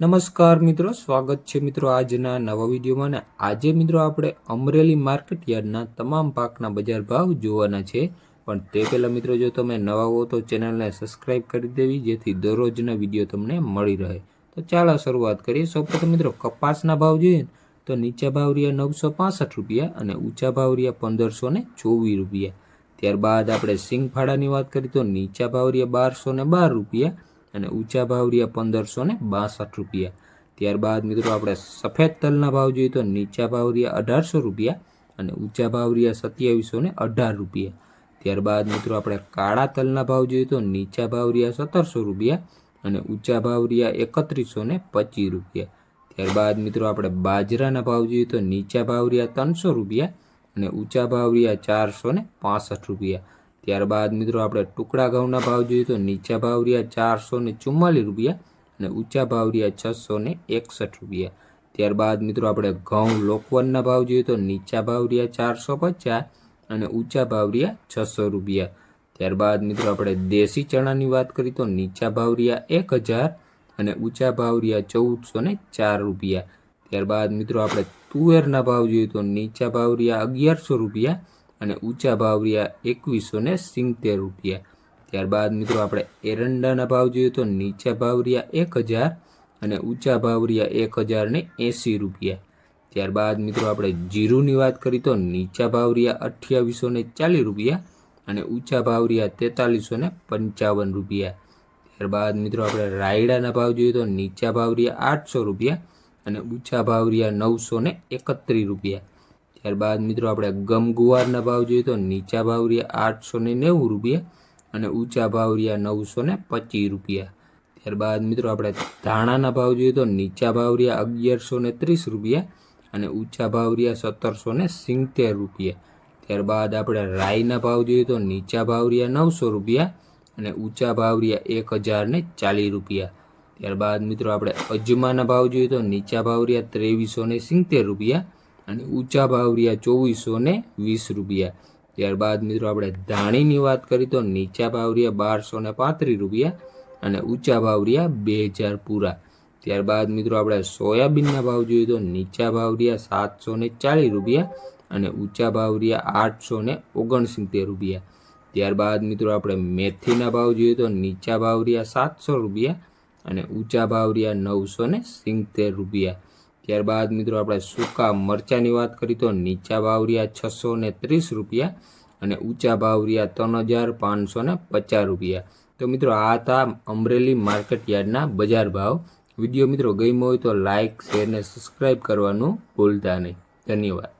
નમસ્કાર મિત્રો, સ્વાગત છે મિત્રો આજના નવા વિડીયોમાં ને આજે મિત્રો આપણે અમરેલી માર્કેટ યાર્ડના તમામ પાકના બજાર ભાવ જોવાના છે. પણ તે પહેલાં મિત્રો જો તમે નવા હો તો ચેનલને સબસ્ક્રાઇબ કરી દેવી, જેથી દરરોજના વીડિયો તમને મળી રહે. તો ચાલો શરૂઆત કરીએ. સૌપ્રથમ મિત્રો, કપાસના ભાવ જોઈએ તો નીચા ભાવ રહ્યા નવસો પાસઠ રૂપિયા અને ઊંચા ભાવ રહ્યા પંદરસો ને ચોવીસ રૂપિયા. ત્યારબાદ આપણે સિંગફાળાની વાત કરીએ તો નીચા ભાવ રહ્યા બારસો ને બાર રૂપિયા. અને ઊંચા ભાવ રહ્યા પંદરસો ને બાસઠ રૂપિયા. ત્યારબાદ મિત્રો આપણે સફેદ તલના ભાવ જોઈએ તો નીચા ભાવ રહ્યા અઢારસો રૂપિયા અને ઊંચા ભાવ રહ્યા સત્યાવીસો ને અઢાર રૂપિયા. ત્યારબાદ મિત્રો આપણે કાળા તલના ભાવ જોઈએ તો નીચા ભાવ રહ્યા સત્તરસો રૂપિયા અને ઊંચા ભાવ રહ્યા એકત્રીસો ને પચીસ રૂપિયા. ત્યારબાદ મિત્રો આપણે બાજરાના ભાવ જોઈએ તો નીચા ભાવ રહ્યા ત્રણસો રૂપિયા અને ઊંચા ભાવ રહ્યા ચારસો ને પાસઠ રૂપિયા. ત્યારબાદ મિત્રો આપણે ટુકડા ઘઉંના ભાવ જોઈએ તો નીચા ભાવ રહ્યા ચારસો ને ચુમ્માલીસ રૂપિયા અને ઊંચા ભાવ રહ્યા છસો ને એકસઠ રૂપિયા. ત્યારબાદ મિત્રો આપણે ઘઉં લોકવનના ભાવ જોઈએ તો નીચા ભાવ રહ્યા ચારસો પચાસ અને ઊંચા ભાવ રહ્યા છસો રૂપિયા. ત્યારબાદ મિત્રો આપણે દેશી ચણાની વાત કરીએ તો નીચા ભાવ રહ્યા એક હજાર અને ઊંચા ભાવ રહ્યા ચૌદસો ને ચાર રૂપિયા. ત્યારબાદ મિત્રો આપણે તુવેરના ભાવ જોઈએ તો નીચા ભાવ રહ્યા અગિયારસો રૂપિયા અને ઊંચા ભાવ રહ્યા એકવીસો ને સિત્તેર રૂપિયા. ત્યારબાદ મિત્રો આપણે એરંડાના ભાવ જોઈએ તો નીચા ભાવ રહ્યા એક હજાર અને ઊંચા ભાવ રહ્યા એક હજાર ને એંસી રૂપિયા. ત્યારબાદ મિત્રો આપણે જીરુની વાત કરીએ તો નીચા ભાવ રહ્યા અઠ્યાવીસો ને ચાલીસ રૂપિયા અને ઊંચા ભાવ રહ્યા તેતાલીસો ને પંચાવન રૂપિયા. ત્યારબાદ મિત્રો આપણે રાયડાના ભાવ જોઈએ તો નીચા ભાવ રહ્યા આઠસો રૂપિયા અને ઊંચા ભાવ રહ્યા નવસો ને એકત્રીસ રૂપિયા. ત્યારબાદ મિત્રો આપણે ગમ ગુવારના ભાવ જોઈએ તો નીચા ભાવ રહ્યા આઠસો ને નેવું રૂપિયા અને ઊંચા ભાવ રહ્યા નવસો ને પચીસ રૂપિયા. ત્યારબાદ મિત્રો આપણે ધાણાના ભાવ જોઈએ તો નીચા ભાવ રહ્યા અગિયારસો ને ત્રીસ રૂપિયા અને ઊંચા ભાવ રહ્યા સત્તરસો ને સિત્તેર રૂપિયા. ત્યારબાદ આપણે રાઈના ભાવ જોઈએ તો નીચા ભાવ રહ્યા નવસો રૂપિયા અને ઊંચા ભાવ રહ્યા એક હજાર ને ચાલીસ રૂપિયા. ત્યારબાદ મિત્રો આપણે અજમાના ભાવ જોઈએ તો નીચા ભાવ રહ્યા ત્રેવીસો ને સિત્તેર રૂપિયા અને ઊંચા ભાવ રહ્યા ચોવીસો ને વીસ રૂપિયા. ત્યારબાદ મિત્રો આપણે ધાણીની વાત કરીએ તો નીચા ભાવ રહ્યા બારસો ને પાંત્રીસ રૂપિયા અને ઊંચા ભાવ રહ્યા બે હજાર પૂરા. ત્યારબાદ મિત્રો આપણે સોયાબીનના ભાવ જોઈએ તો નીચા ભાવ રહ્યા સાતસો ને ચાલીસ રૂપિયા અને ઊંચા ભાવ રહ્યા આઠસો ને ઓગણસિત્તેર રૂપિયા. ત્યારબાદ મિત્રો આપણે મેથીના ભાવ જોઈએ તો નીચા ભાવ રહ્યા સાતસો રૂપિયા અને ઊંચા ભાવ રહ્યા નવસો ને સિત્તેર રૂપિયા. ત્યારબાદ મિત્રો આપણે સૂકા મરચાંની વાત કરીએ તો નીચા ભાવ રહ્યા છસો ને ત્રીસ રૂપિયા અને ઊંચા ભાવ રહ્યા ત્રણ હજાર પાંચસો ને પચાસ રૂપિયા. તો મિત્રો આ હતા અમરેલી માર્કેટ યાર્ડના બજાર ભાવ. વીડિયો મિત્રો ગમ્યો હોય તો લાઇક શેર ને સબસ્ક્રાઈબ કરવાનું ભૂલતા નહીં. ધન્યવાદ.